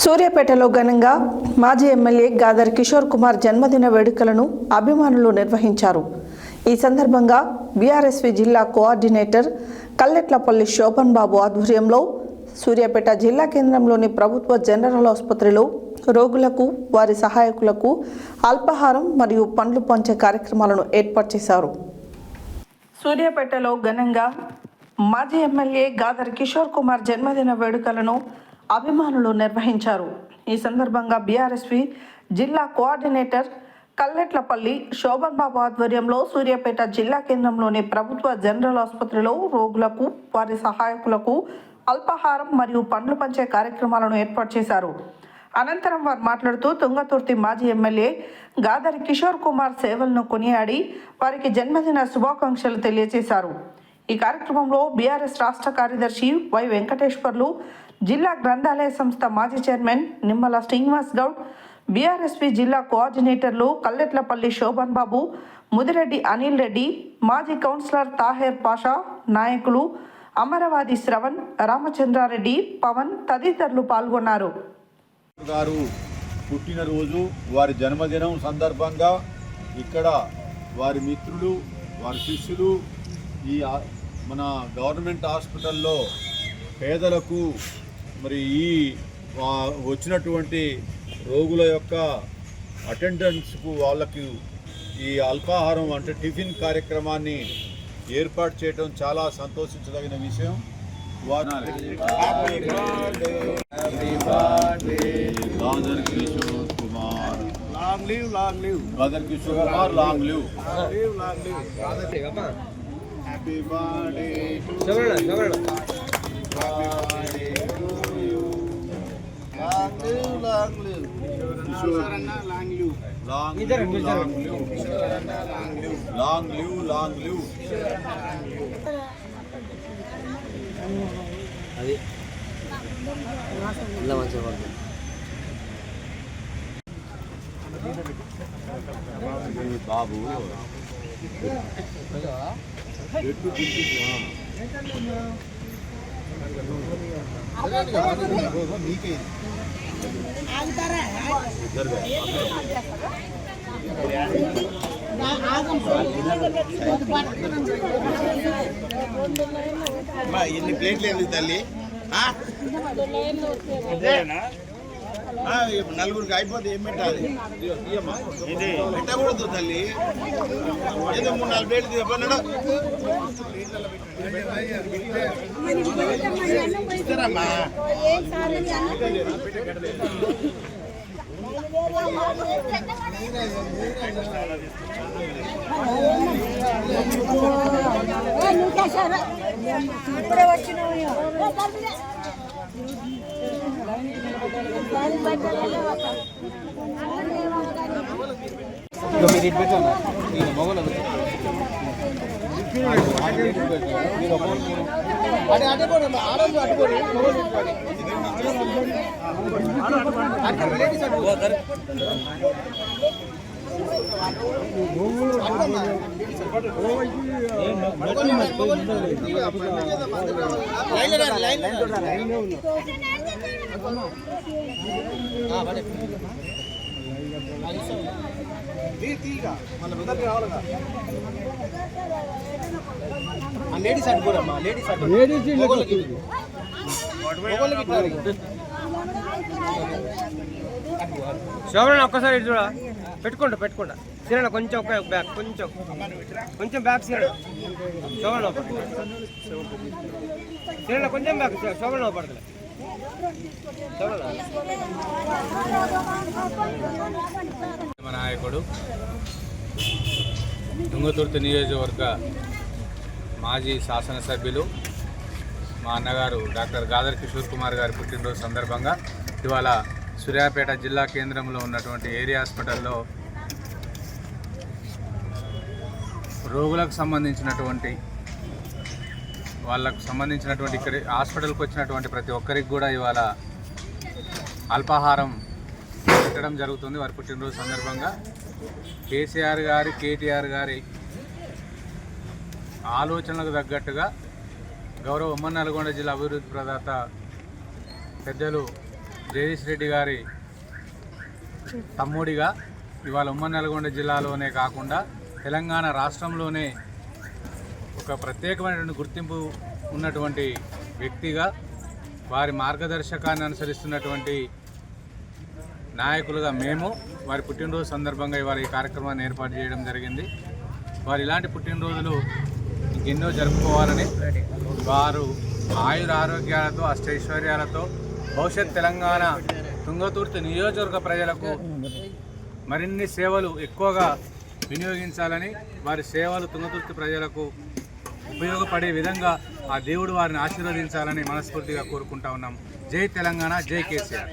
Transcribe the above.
సూర్యాపేటలో ఘనంగా మాజీ ఎమ్మెల్యే గాదర్ కిషోర్ కుమార్ జన్మదిన వేడుకలను అభిమానులు నిర్వహించారు. ఈ సందర్భంగా బీఆర్ఎస్వి జిల్లా కోఆర్డినేటర్ కల్లెట్లపల్లి శోభన్ బాబు ఆధ్వర్యంలో సూర్యాపేట జిల్లా కేంద్రంలోని ప్రభుత్వ జనరల్ ఆసుపత్రిలో రోగులకు వారి సహాయకులకు అల్పాహారం మరియు పండ్లు పంచే కార్యక్రమాలను ఏర్పాటు చేశారు. సూర్యాపేటలో ఘనంగా మాజీ ఎమ్మెల్యే గాదర్ కిషోర్ కుమార్ జన్మదిన వేడుకలను అభిమానులు నిర్వహించారు. ఈ సందర్భంగా బీఆర్ఎస్వి జిల్లా కోఆర్డినేటర్ కల్లెట్లపల్లి శోభన్ బాబు ఆధ్వర్యంలో సూర్యాపేట జిల్లా కేంద్రంలోని ప్రభుత్వ జనరల్ ఆసుపత్రిలో రోగులకు వారి సహాయకులకు అల్పాహారం మరియు పండ్లు పంచే కార్యక్రమాలను ఏర్పాటు చేశారు. అనంతరం వారు మాట్లాడుతూ తుంగతుర్తి మాజీ ఎమ్మెల్యే గాదరి కిషోర్ కుమార్ సేవలను కొనియాడి వారికి జన్మదిన శుభాకాంక్షలు తెలియజేశారు. ఈ కార్యక్రమంలో బీఆర్ఎస్ రాష్ట్ర కార్యదర్శి వై వెంకటేశ్వర్లు జిల్లా గ్రంథాలయ సంస్థ మాజీ చైర్మన్ నిమ్మల శ్రీనివాస్ గౌడ్ బీఆర్ఎస్పీ జిల్లా కోఆర్డినేటర్లు కల్లెట్లపల్లి శోభన్ బాబు ముదిరెడ్డి అనిల్ రెడ్డి మాజీ కౌన్సిలర్ తాహేర్ పాషా నాయకులు అమరవాది శ్రవణ్ రామచంద్రారెడ్డి పవన్ తదితరులు పాల్గొన్నారు. గారు పుట్టినరోజు వారి జన్మదినం సందర్భంగా ఇక్కడ వారి మిత్రులు వారి శిష్యులు ఈ మన గవర్నమెంట్ హాస్పిటల్లో పేదలకు మరి ఈ వచ్చినటువంటి రోగుల యొక్క అటెండెన్స్కు వాళ్ళకి ఈ అల్పాహారం అంటే టిఫిన్ కార్యక్రమాన్ని ఏర్పాటు చేయడం చాలా సంతోషించదగిన విషయం. Kishore Kumar long live. Gaddar Kishore Kumar long live. birthday to శివరణ లాంగ్ ఇద్దరు, లివ్ ఇద్దరు. Long live Kishorana, long live. Long live long live అది ఇలా మంచిగా పడుతుంది బాబు ఎట్టు తిప్పి నీకే అమ్మా, ఎన్ని ప్లేట్లు ఏంది తల్లి ఆ? నలుగురికి అయిపోతే ఏం పెట్టాలి. పెట్టకూడదు తల్లి. ఏదో మూడు నాలుగు ప్లేట్లు చెప్పన్నాడు ఇస్తారమ్మా. ఇప్పుడే వచ్చినావు. మీరు ఇటు పెట్టండి ఇక మొగలు అడే అడ్డుకోండి ఆడోళ్ళు అడ్డుకోండి లైన్ లైన్ లేడీస్ అడ్డుకోరమ్మా లేడీస్ అడ్డు మొగోళ్ళకి మొగోళ్ళకి ఇట్లా ఒక్కసారి ఇటు చూడ. పెట్టుకుంటా పెట్టుకుంటా. సిరణ కొంచెం ఒక బ్యాక్ కొంచెం. కొంచెం బ్యాక్ సిరణ శోభన సిరణ కొంచెం బ్యాక్ శోభన పడతలే నాయకుడు. తుంగతుర్తి నియోజకవర్గ మాజీ శాసనసభ్యులు మా అన్నగారు డాక్టర్ గాదర్ కిషోర్ కుమార్ గారి పుట్టినరోజు సందర్భంగా ఇవాళ సూర్యాపేట జిల్లా కేంద్రంలో ఉన్నటువంటి ఏరియా హాస్పిటల్లో రోగులకు సంబంధించినటువంటి వాళ్ళకు సంబంధించినటువంటి ఇక్కడ హాస్పిటల్కి వచ్చినటువంటి ప్రతి ఒక్కరికి కూడా ఇవాళ అల్పాహారం పెట్టడం జరుగుతుంది. వారి పుట్టినరోజు సందర్భంగా కేసీఆర్ గారి కేటీఆర్ గారి ఆలోచనలకు తగ్గట్టుగా గౌరవ ఉమ్మ నల్గొండ జిల్లా అభివృద్ధి ప్రదాత పెద్దలు జగదీష్ రెడ్డి గారి తమ్ముడిగా ఇవాళ ఉమ్మ నల్గొండ జిల్లాలోనే కాకుండా తెలంగాణ రాష్ట్రంలోనే ఒక ప్రత్యేకమైనటువంటి గుర్తింపు ఉన్నటువంటి వ్యక్తిగా వారి మార్గదర్శకాన్ని అనుసరిస్తున్నటువంటి నాయకులుగా మేము వారి పుట్టినరోజు సందర్భంగా ఇవాళ ఈ కార్యక్రమాన్ని ఏర్పాటు చేయడం జరిగింది. వారు ఇలాంటి పుట్టినరోజులు ఇంకెన్నో జరుపుకోవాలని వారు ఆయుర ఆరోగ్యాలతో అష్టైశ్వర్యాలతో భవిష్యత్ తెలంగాణ తుంగతుర్తి నియోజకవర్గ ప్రజలకు మరిన్ని సేవలు ఎక్కువగా వినియోగించాలని వారి సేవలు తుంగతుర్తి ప్రజలకు ఉపయోగపడే విధంగా ఆ దేవుడు వారిని ఆశీర్వదించాలని మనస్ఫూర్తిగా కోరుకుంటా ఉన్నాం. జై తెలంగాణ జై కేసీఆర్.